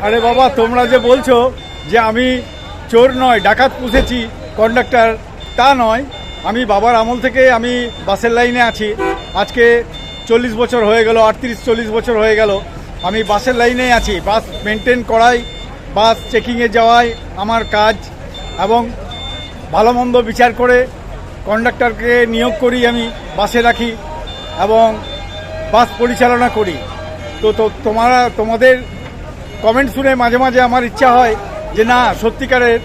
আরে বাবা, তোমরা যে বলছো যে আমি চোর নয়, ডাকাত পুষেছি কন্ডাক্টর তা নয়। আমি বাবার আমল থেকে আমি বাসের লাইনে আছি। আজকে চল্লিশ বছর হয়ে গেল, আটত্রিশ, চল্লিশ বছর হয়ে গেল। আমি বাসের লাইনেই আছি। বাস মেনটেন করাই, বাস চেকিংয়ে যাওয়াই আমার কাজ এবং ভালো মন্দ বিচার করে কন্ডাক্টরকে নিয়োগ করি আমি, বাসে রাখি এবং বাস পরিচালনা করি। তো তোমরা, তোমাদের কমেন্ট শুনে মাঝে মাঝে আমার ইচ্ছা হয় যে না, সত্যিকারের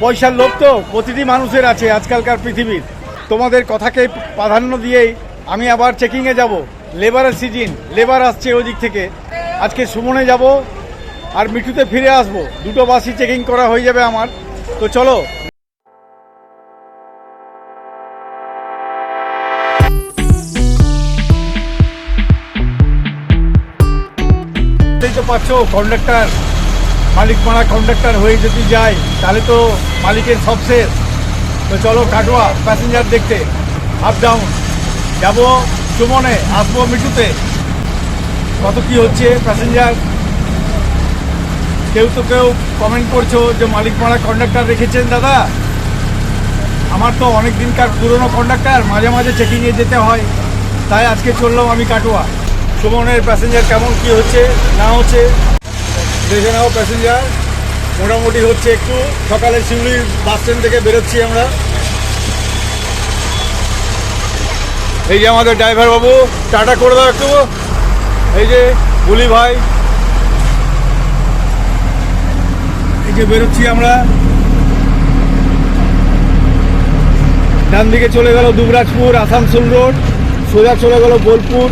পয়সার লোভ তো প্রতিটি মানুষের আছে আজকালকার পৃথিবীর। তোমাদের কথাকে প্রাধান্য দিয়েই আমি আবার চেকিংয়ে যাব। লেবারের সিজন লেবার আসছে ওই দিক থেকে। আজকে সুমনে যাব আর মিঠুতে ফিরে আসব। দুটো বাসই চেকিং করা হয়ে যাবে আমার। তো চলো তো কন্ডাক্টর, মালিক মারা কন্ডাক্টর হয়ে যদি যায়, তাহলে তো মালিকের সব শেষ। তো চলো কাটোয়া প্যাসেঞ্জার দেখতে। আপ ডাউন যাব সুমনে, আসব মিঠুতে। কত কি হচ্ছে প্যাসেঞ্জার কেউ তো কেউ কমেন্ট করছ যে মালিক মারা কন্ডাক্টর রেখেছেন দাদা? আমার তো অনেক দিনকার পুরনো কন্ডাক্টার, মাঝে মাঝে চেকিংয়ে যেতে হয়। তাই আজকে চললাম আমি কাটোয়া। সুমনের প্যাসেঞ্জার কেমন কি হচ্ছে, না হচ্ছে, দেখে নাও প্যাসেঞ্জার মোটামুটি হচ্ছে একটু সকালে শিউলির বাস স্ট্যান্ড থেকে বেরোচ্ছি আমরা। এই যে আমাদের ড্রাইভার বাবু, টাটা করে দাও একটু। এই যে বলি ভাই। এই যে বেরোচ্ছি আমরা। ডান দিকে চলে গেল দুবরাজপুর, আসানসোল রোড সোজা চলে গেল বোলপুর।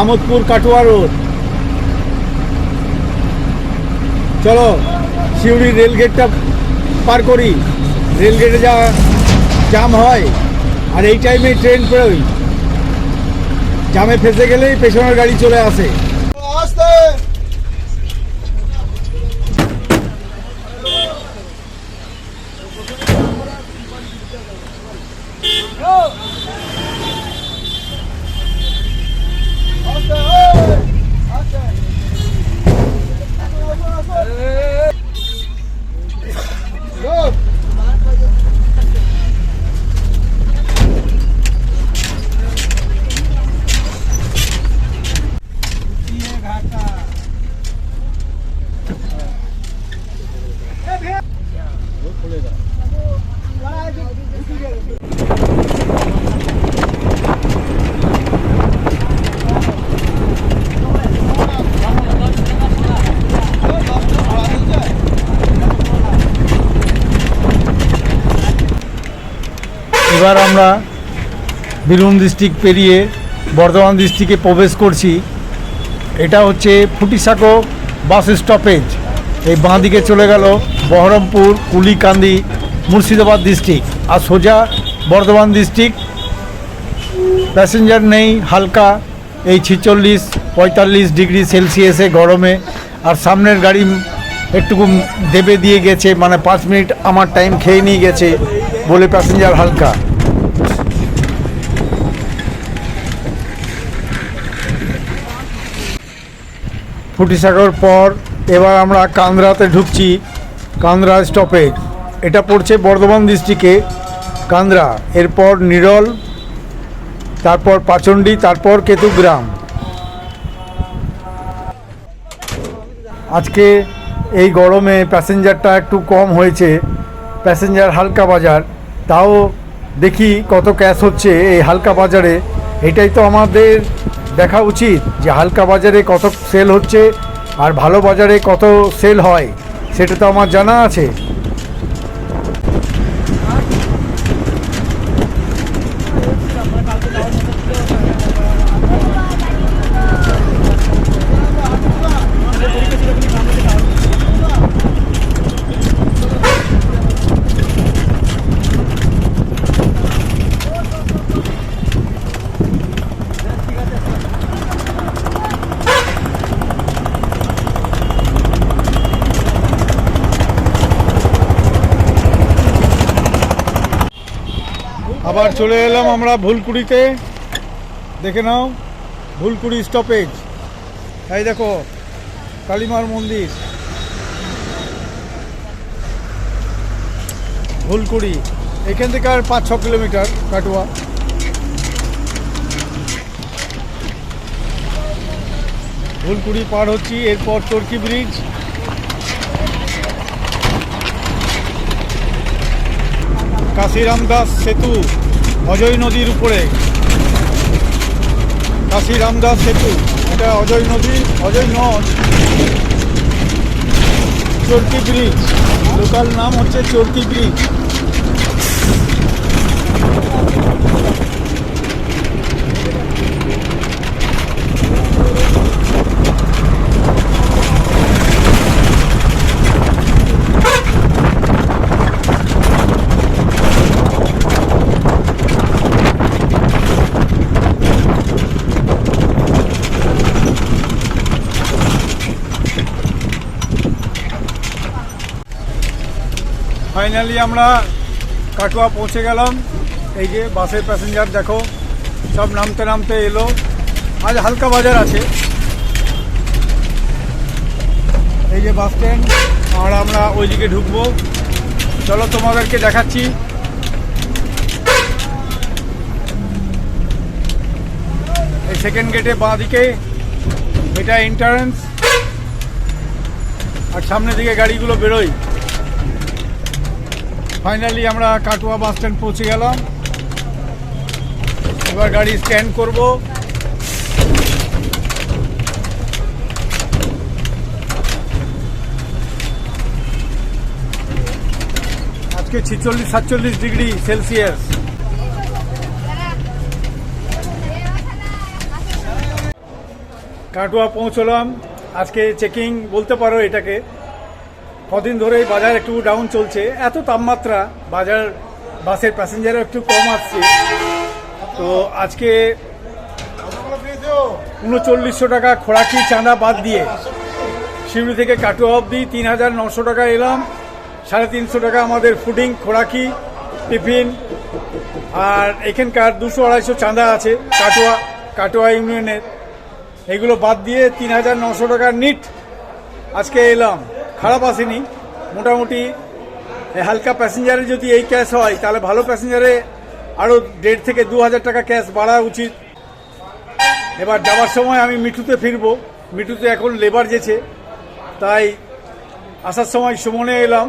আমোদপুর কাটোয়া রোড। চলো শিউড়ি রেলগেটটা পার করি। রেলগেটে যা জাম হয়, আর এই টাইমে ট্রেন পেরোই জামে ফেসে গেলেই পেছনের গাড়ি চলে আসে। এবার আমরা বীরভূম ডিস্ট্রিক্ট পেরিয়ে বর্ধমান ডিস্ট্রিক্টে প্রবেশ করছি। এটা হচ্ছে ফুটিসাঁকো বাস স্টপেজ এই বাঁ দিকে চলে গেল বহরমপুর, কুলিকান্দি, মুর্শিদাবাদ ডিস্ট্রিক্ট আর সোজা বর্ধমান ডিস্ট্রিক্ট প্যাসেঞ্জার নেই, হালকা, এই ছিচল্লিশ, পঁয়তাল্লিশ ডিগ্রি সেলসিয়াসে গরমে। আর সামনের গাড়ি একটুকু দেবে দিয়ে গেছে মানে পাঁচ মিনিট আমার টাইম খেয়ে নিয়ে গেছে বলে প্যাসেঞ্জার হালকা। ফুটিসাগর পর এবার আমরা কান্দ্রাতে ঢুকছি, কান্দ্রা স্টপেজ এটা পড়ছে বর্ধমান ডিস্ট্রিক্টে কান্দ্রা, এরপর নিরল, তারপর পাচন্ডি, তারপর কেতুগ্রাম। আজকে এই গরমে প্যাসেঞ্জারটা একটু কম হয়েছে, প্যাসেঞ্জার হালকা বাজার, তাও দেখি কত ক্যাশ হচ্ছে এই হালকা বাজারে। এটাই তো আমাদের দেখা উচিত যে হালকা বাজারে কত সেল হচ্ছে আর ভালো বাজারে কত সেল হয়, সেটা তো আমার জানা আছে। আবার চলে এলাম আমরা ভুলকুড়িতে। দেখে নাও, ভুলকুড়ি স্টপেজ তাই দেখো, কালিমার মন্দির। ভুলকুড়ি, এখান থেকে আর পাঁচ ছ কিলোমিটার কাটুয়া। ভুলকুড়ি পার হচ্ছি, এরপর চর্কি ব্রিজ। কাশিরাম দাস সেতু। অজয় নদীর উপরে। কাশী রামদাস সেতু, এটা অজয় নদী, অজয় নদ। চরকি ব্রিজ, লোকাল নাম হচ্ছে চরকি ব্রিজ। ফাইনালি আমরা কাটোয়া পৌঁছে গেলাম। এই যে বাসের প্যাসেঞ্জার দেখো, সব নামতে নামতে এলো। আজ হালকা বাজার আছে। এই যে বাস স্ট্যান্ড, আর আমরা ওইদিকে ঢুকবো। চলো তোমাদেরকে দেখাচ্ছি। এই সেকেন্ড গেটে বাঁ দিকে এটা এন্ট্রান্স আর সামনের দিকে গাড়িগুলো বেরোয়। ফাইনালি আমরা কাটোয়া বাস স্ট্যান্ড পৌঁছে গেলাম। এবার গাড়ি স্ট্যান্ড করব। আজকে ছেচল্লিশ, সাতচল্লিশ ডিগ্রি সেলসিয়াস। কাটোয়া পৌঁছলাম। আজকে চেকিং বলতে পারো এটাকে। কদিন ধরে বাজার একটু ডাউন চলছে। এত তাপমাত্রা, বাজার বাসের প্যাসেঞ্জারও একটু কম আসছে। তো আজকে উনচল্লিশশো টাকা খোরাকি চাঁদা বাদ দিয়ে শিউড়ি থেকে কাটুয়া অবধি তিন হাজার নশো টাকা এলাম। সাড়ে তিনশো টাকা আমাদের ফুডিং খোরাকি, টিফিন। আর এখানকার দুশো আড়াইশো চাঁদা আছে কাটোয়া কাটোয়া ইউনিয়নের। এগুলো বাদ দিয়ে তিন হাজার নশো টাকা নিট আজকে এলাম। খারাপ আসেনি। মোটামুটি হালকা প্যাসেঞ্জারে যদি এই ক্যাশ হয়, তাহলে ভালো প্যাসেঞ্জারে আরও দেড় থেকে দু হাজার টাকা ক্যাশ বাড়া উচিত। এবার যাওয়ার সময় আমি মিঠুতে ফিরবো। মিঠুতে এখন লেবার যেছে, তাই আসার সময় সুমনে এলাম,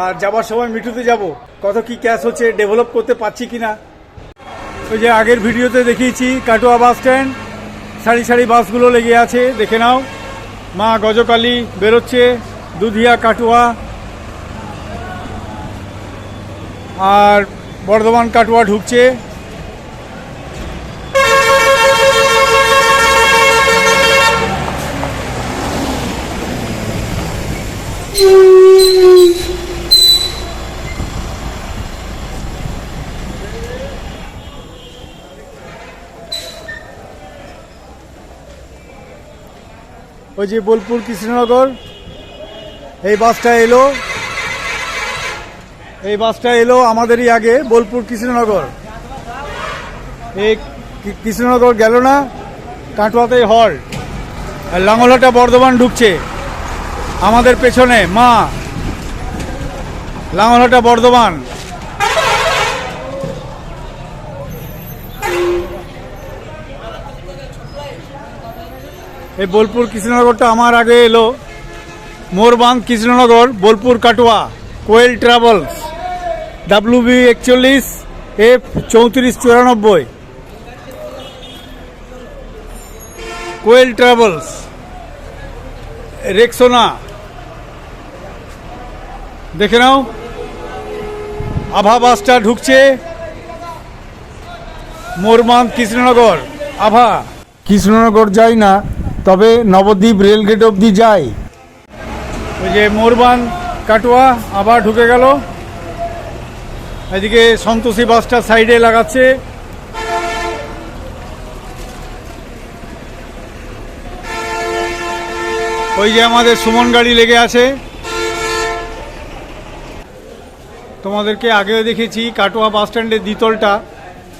আর যাবার সময় মিঠুতে যাব। কত কি ক্যাশ হচ্ছে ডেভেলপ করতে পারছি কিনা? ওই যে আগের ভিডিওতে দেখিয়েছি, কাটোয়া বাস স্ট্যান্ড সারি সারি বাসগুলো লেগে আছে, দেখে নাও। মা গজকালী বেরোচ্ছে দুধিয়া কাটুয়া। আর বর্ধমান কাটুয়া ঢুকছে। ওই যে বোলপুর কৃষ্ণনগর। এই বাসটা এলো। এই বাসটা এলো আমাদেরই আগে, বোলপুর কৃষ্ণনগর। এই কৃষ্ণনগর গেল না, কাটোয়াতেই হল। আর বর্ধমান ঢুকছে। আমাদের পেছনে মা। লাঙ্গলহাটা বর্ধমান। এই বোলপুর কৃষ্ণনগরটা আমার আগে এলো। মোরবাং, Krishnanagar, Bolpur, Katwa, Koel travels W B একচল্লিশ এফ চৌত্রিশ চুরানব্বই। Koel travels, Rexona. দেখে নাও, আভা বাসটা ঢুকছে। মোরবাং, কৃষ্ণনগর, আভা। কৃষ্ণনগর যাই না, তবে নবদ্বীপ রেলগেট অবধি যাই। ওই যে মোরবান, কাটোয়া, আবার ঢুকে গেল। এদিকে সন্তোষী বাসটা সাইডে লাগাচ্ছে। ওই যে আমাদের সুমন গাড়ি লেগে আছে। তোমাদেরকে আগেও দেখেছি কাটোয়া বাস স্ট্যান্ডের দ্বিতলটা।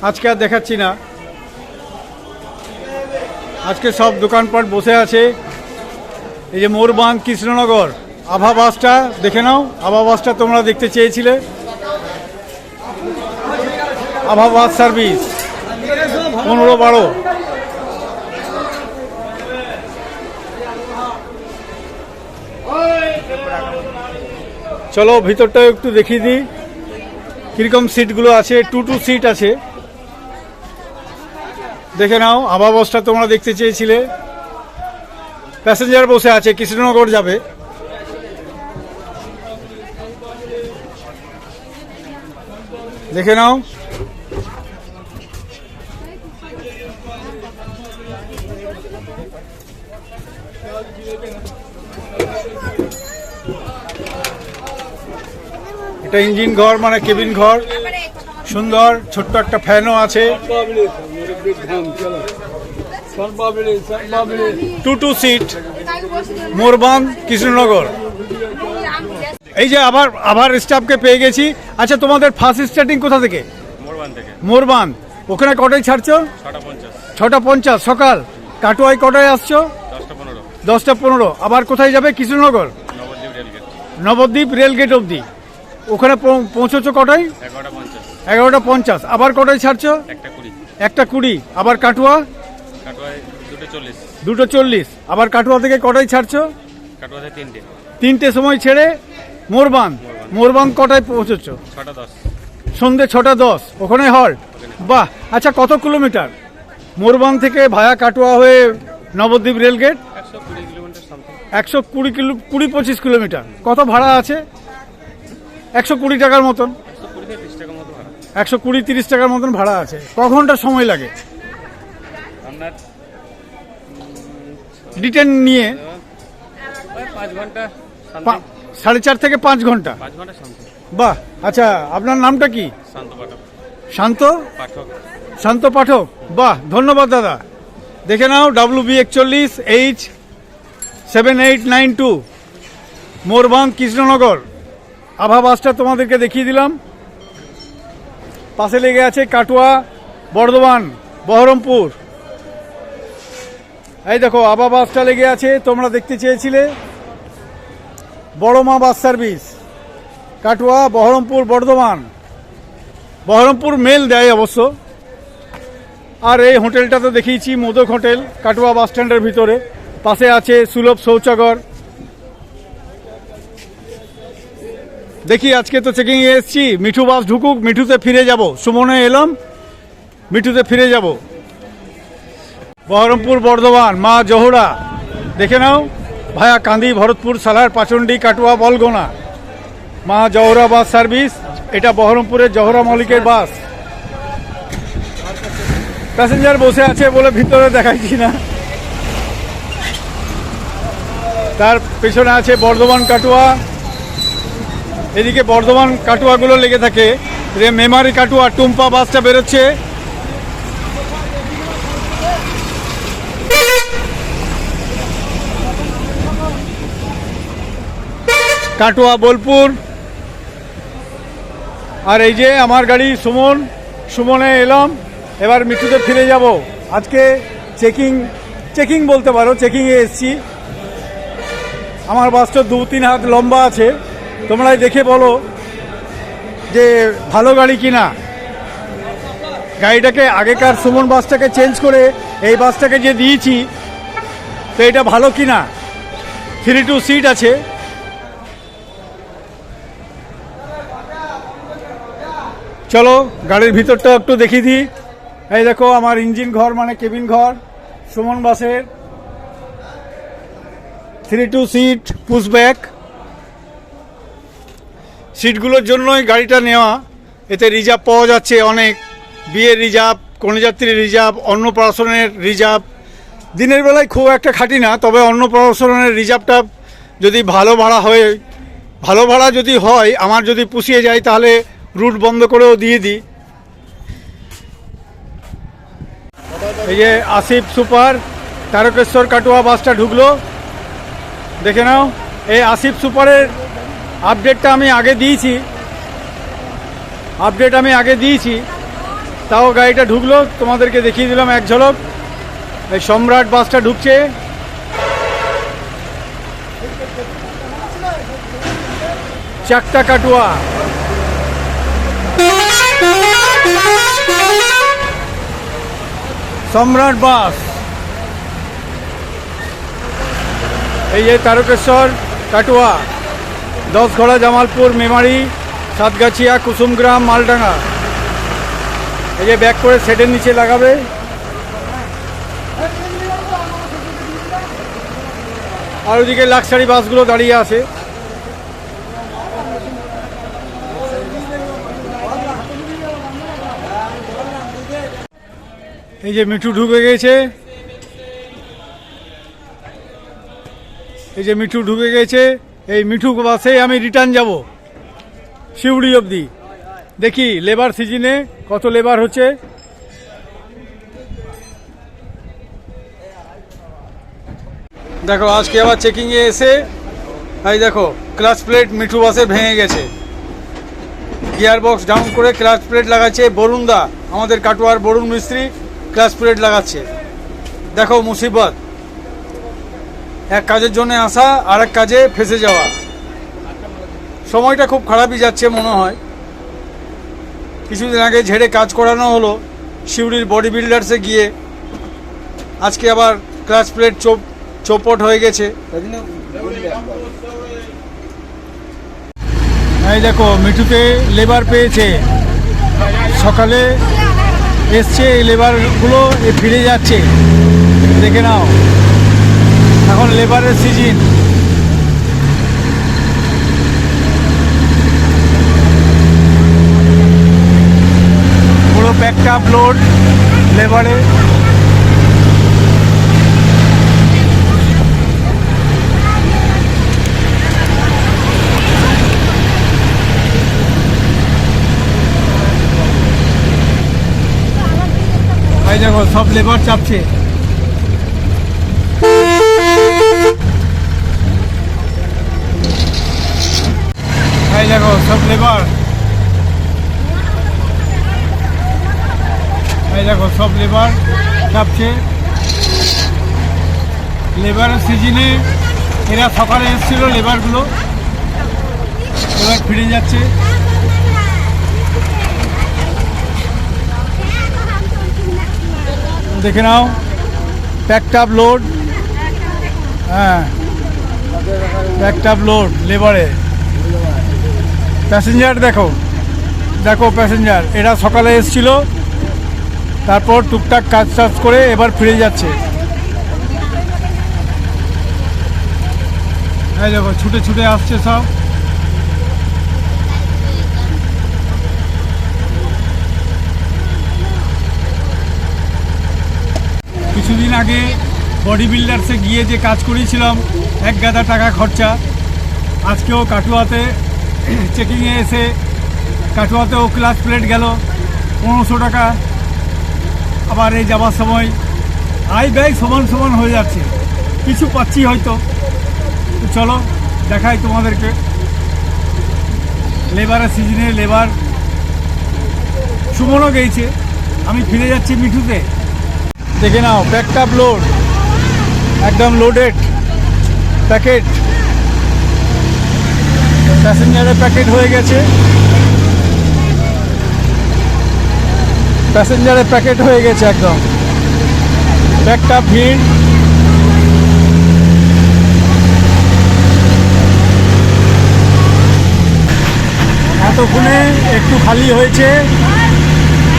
আজকে আর দেখাচ্ছি না। আজকে সব দোকানপাট বসে আছে। এই যে মোরবাং কৃষ্ণনগর। আভা বাসটা দেখে নাও। আভা বাসটা তোমরা দেখতে চেয়েছিলে। আভাবাদ সার্ভিস, পনেরো বারো। চলো ভিতরটা একটু দেখিয়ে দিই। কীরকম সিটগুলো আছে? টু টু সিট আছে। দেখে নাও, আভা বাসটা তোমরা দেখতে চেয়েছিলে। প্যাসেঞ্জার বসে আছে, কৃষ্ণনগর যাবে। দেখে নাও। এটা ইঞ্জিন ঘর মানে কেবিন ঘর। সুন্দর ছোট্ট একটা ফ্যানও আছে। টু টু সিট মোরবান কৃষ্ণনগর। এই যে আবার আবার স্টাফকে পেয়ে গেছি। আচ্ছা তোমাদের ফার্স্ট স্টার্টিং কোথা থেকে? মোরবান থেকে। মোরবান। ওখানে কটায় ছাড়ছো? ছটা পঞ্চাশ। সকাল। কাটোয়ায় কটায় আসছো? দশটা পনেরো। আবার কোথায় যাবে? Krishnanagar? Nabadwip rail gate rail gate অবধি। ওখানে পৌঁছচ্ছো কটায়? এগারোটা পঞ্চাশ। আবার কটায় ছাড়ছো? একটা কুড়ি। আবার কাটুয়া? দুটো চল্লিশ। আবার কাটুয়া থেকে কটায় ছাড়ছো? তিনটে সময় ছেড়ে মোরবান মোরবান কটায় পৌঁছচ্ছ ছটা সন্ধে ছটা দশ ওখানে হল? বাহ আচ্ছা কত কিলোমিটার? মোরবান থেকে ভায়া কাটোয়া হয়ে নবদ্বীপ রেলগেট? একশো কুড়ি কিলো কুড়ি পঁচিশ কিলোমিটার। কত ভাড়া আছে? একশো কুড়ি টাকার মতন। একশো কুড়ি তিরিশ টাকার মতন ভাড়া আছে। ক ঘণ্টা সময় লাগে? আপনার? রিটার্ন নিয়ে? পাঁচ ঘণ্টা সাড়ে চার থেকে পাঁচ ঘণ্টা? পাঁচ ঘণ্টা বাহ আচ্ছা আপনার নামটা কি? শান্ত পাঠক। শান্ত? পাঠক। শান্ত পাঠক? বাহ ধন্যবাদ দাদা। দেখে নাও ডাব্লু বি একচল্লিশ H seven eight nine two মোরবাং Krishnanagar. Abha বাসটা তোমাদেরকে দেখিয়ে দিলাম। পাশে লেগে আছে কাটোয়া বর্ধমান বহরমপুর। এই দেখো আভা বাসটা লেগে আছে তোমরা দেখতে চেয়েছিলে। Boro Ma bus service, Katwa, Baharampur, Bardhaman. Baharampur mail দেয় অবশ্য। আর এই হোটেলটা তো দেখিয়েছি, মোদক হোটেল, কাটোয়া বাস স্ট্যান্ডের ভিতরে। পাশে আছে সুলভ শৌচাগর। দেখি, আজকে তো চেকিং এ এসছি। মিঠু বাস ঢুকুক, মিঠুতে ফিরে যাব। সুমনে এলাম, মিঠুতে ফিরে যাব। বহরমপুর, বর্ধমান, মা জহুরা। দেখে নাও। ভায়া কান্দি, ভরতপুর, সালার, পাচন্ডি, কাটুয়া, বলগোনা। মা জহরা বাস সার্ভিস, এটা বহরমপুরের জহরা মলিকের বাস। প্যাসেঞ্জার বসে আছে বলে ভিতরে দেখাচ্ছি না। তার পেছনে আছে বর্ধমান কাটুয়া। এদিকে বর্ধমান কাটুয়াগুলো লেগে থাকে। এদিকে মেমারি কাটুয়া, টুম্পা বাসটা বেরোচ্ছে। কাটুয়া, বোলপুর। আর এই যে আমার গাড়ি সুমন, সুমনে এলাম। এবার মিঠুতে ফিরে যাব। আজকে চেকিং চেকিং বলতে পারো, চেকিংয়ে এসছি। আমার বাসটা দু তিন হাত লম্বা আছে। তোমরাই দেখে বলো যে ভালো গাড়ি কিনা। গাড়িটাকে আগেকার সুমন বাসটাকে চেঞ্জ করে এই বাসটাকে যে দিয়েছি, তো এটা ভালো কিনা? থ্রি টু সিট আছে। চলো, গাড়ির ভিতরটা একটু দেখিয়ে দিই। এই দেখো, আমার ইঞ্জিন ঘর মানে কেবিন ঘর, সুমন বাসের। থ্রি টু সিট পুশব্যাক সিটগুলোর জন্যই গাড়িটা নেওয়া। এতে রিজার্ভ পাওয়া যাচ্ছে অনেক। বিয়ের রিজার্ভ কন্যাযাত্রী রিজার্ভ অন্নপ্রাশনের রিজার্ভ দিনের বেলায় খুব একটা খাটি না, তবে অন্নপ্রাশনের রিজার্ভটা যদি ভালো ভাড়া হয়, ভালো ভাড়া যদি হয়, আমার যদি পুষিয়ে যায়, তাহলে রুট বন্ধ করেও দিয়ে দিই। এই যে আসিফ সুপার, তারকেশ্বর কাটুয়া বাসটা ঢুকলো। দেখে নাও, এই আসিফ সুপারের আপডেটটা আমি আগে দিয়েছি। আপডেট আমি আগে দিয়েছি। তাও গাড়িটা ঢুকলো, তোমাদেরকে দেখিয়ে দিলাম এক ঝলক। এই সম্রাট বাসটা ঢুকছে। চাকটা কাটুয়া। সম্রাট বাস। এই যে তারকেশ্বর, কাটুয়া, দশঘড়া জামালপুর, মেমারি, সাতগাছিয়া, কুসুমগ্রাম, মালডাঙ্গা। এই যে ব্যাক করে সেটের নিচে লাগাবে। আর ওদিকে লাক্সারি বাসগুলো দাঁড়িয়ে আছে। এই যে মিঠু ঢুকে গেছে। এই যে মিঠু ঢুকে গেছে। এই মিঠু বাসে আমি রিটার্ন যাব। শিউড়ি অবধি। দেখি লেবার সিজনে কত লেবার হচ্ছে। দেখো, আজকে আবার চেকিংয়ে এসে, এই দেখো ক্লাচ প্লেট মিঠু বাসে ভেঙে গেছে। গিয়ার বক্স ডাউন করে ক্লাচ প্লেট লাগাচ্ছে বরুণদা, আমাদের কাটুয়ার বরুণ মিস্ত্রি। ক্লাচ প্লেট লাগাচ্ছে। দেখো মুসিবত। এক কাজের জন্য আসা আর এক কাজে ফেসে যাওয়া। সময়টা খুব খারাপই যাচ্ছে মনে হয়। কিছুদিন আগে ঝেড়ে কাজ করানো হলো শিউড়ির বডি বিল্ডার্সে গিয়ে। আজকে আবার ক্লাস প্লেট চোপ চোপট হয়ে গেছে। এই দেখো মিঠুতে লেবার পেয়েছে। সকালে এসছে, এই লেবারগুলো এ ফিরে যাচ্ছে। দেখে নাও। এখন লেবারের সিজন পুরো প্যাকটা আপলোড লেবারে এই দেখো, সব লেবার চাপছে। এই দেখো, সব লেবার এই দেখো, সব লেবার চাপছে। লেবারের সিজনে এরা সকালে এসেছিল লেবারগুলো এবার ফিরে যাচ্ছে। দেখে নাও। প্যাকটাপ লোড হ্যাঁ। প্যাকটাপ লোড লেবারে প্যাসেঞ্জার দেখো। দেখো প্যাসেঞ্জার এরা সকালে এসছিল। তারপর টুকটাক কাজ টাজ করে এবার ফিরে যাচ্ছে। এই দেখো, ছুটে ছুটে আসছে সব। কিছুদিন আগে বডি বিল্ডার্সে গিয়ে যে কাজ করেছিলাম, এক গাদা টাকা খরচা। আজকেও কাটুয়াতে চেকিংয়ে এসে কাটুয়াতেও ক্লাস প্লেট গেল, পনেরোশো টাকা। আবার এই যাওয়ার সময় আয় ব্যয় সমান সমান হয়ে যাচ্ছে। কিছু পাচ্ছি হয়তো। চলো, দেখাই তোমাদেরকে। লেবারের সিজনে লেবার সুমনও গেছে আমি ফিরে যাচ্ছি মিঠুতে। দেখে নাও প্যাকটাপ লোড একদম লোডেড প্যাকেট প্যাসেঞ্জারের প্যাকেট হয়ে গেছে। প্যাসেঞ্জারের প্যাকেট হয়ে গেছে একদম। প্যাকটাপ ভিড় এতক্ষণে একটু খালি হয়েছে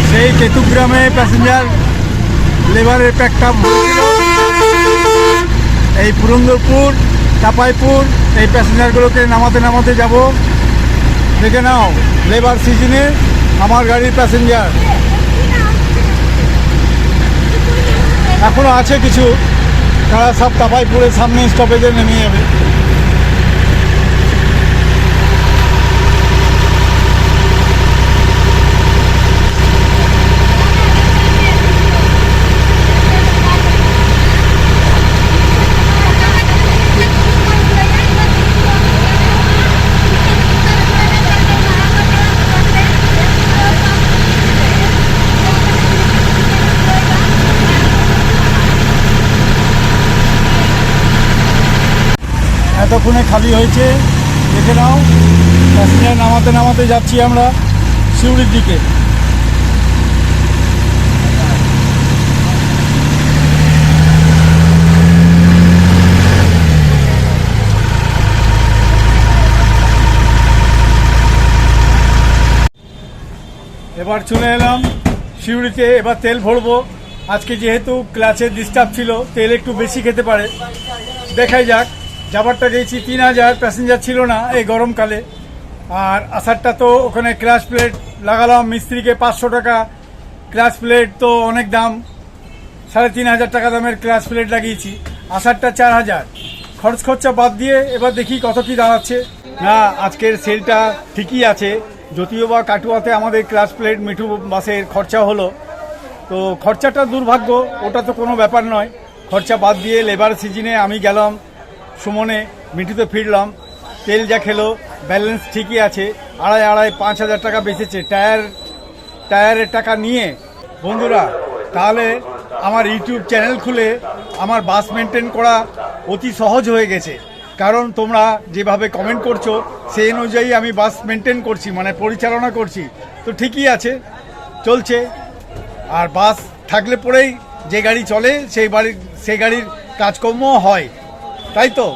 সেই কেতুগ্রামে প্যাসেঞ্জার লেবারের প্যাকটা এই পুরন্দরপুর, চাপাইপুর, এই প্যাসেঞ্জারগুলোকে নামাতে নামাতে যাব। দেখে নাও, লেবার সিজনে আমার গাড়ির প্যাসেঞ্জার। এখনও আছে কিছু। তারা সব তাপাইপুরের সামনে স্টপেজে নেমে যাবে। এতক্ষণে খালি হয়েছে। দেখে নাও প্যাসেঞ্জার নামাতে নামাতে যাচ্ছি আমরা শিউড়ির দিকে। এবার চলে এলাম শিউড়িতে এবার তেল ভরবো। আজকে যেহেতু ক্লাসে ডিস্টার্ব ছিল, তেল একটু বেশি খেতে পারে। দেখাই যাক। যাবারটা গেছি, তিন হাজার প্যাসেঞ্জার ছিল না এই গরমকালে। আর আসারটা তো ওখানে ক্লাচ প্লেট লাগালাম, মিস্ত্রিকে পাঁচশো টাকা। ক্লাচ প্লেট তো অনেক দাম, সাড়ে তিন হাজার টাকা দামের ক্লাচ প্লেট লাগিয়েছি। আসারটা চার হাজার। খরচ খরচা বাদ দিয়ে এবার দেখি কত কি দাঁড়াচ্ছে। না, আজকের সেলটা ঠিকই আছে। যদিও বা কাটুয়াতে আমাদের ক্লাস প্লেট মিঠু বাসের খরচা হলো। তো খরচাটা দুর্ভাগ্য, ওটা তো কোনো ব্যাপার নয়। খরচা বাদ দিয়ে লেবার সিজনে আমি গেলাম। সুমনে মিঠুতে ফিরলাম। তেল যা খেলো ব্যালেন্স ঠিকই আছে। আড়াই আড়াই, পাঁচ হাজার টাকা বেঁচেছে। টায়ার, টায়ারের টাকা নিয়ে, বন্ধুরা, তাহলে আমার ইউটিউব চ্যানেল খুলে আমার বাস মেনটেন করা অতি সহজ হয়ে গেছে। কারণ তোমরা যেভাবে কমেন্ট করছ, সেই অনুযায়ী আমি বাস মেনটেন করছি মানে পরিচালনা করছি। তো ঠিকই আছে, চলছে। আর বাস থাকলে পরেই যে গাড়ি চলে, সেই বাড়ির, সেই গাড়ির কাজকর্মও হয়। তাই তো?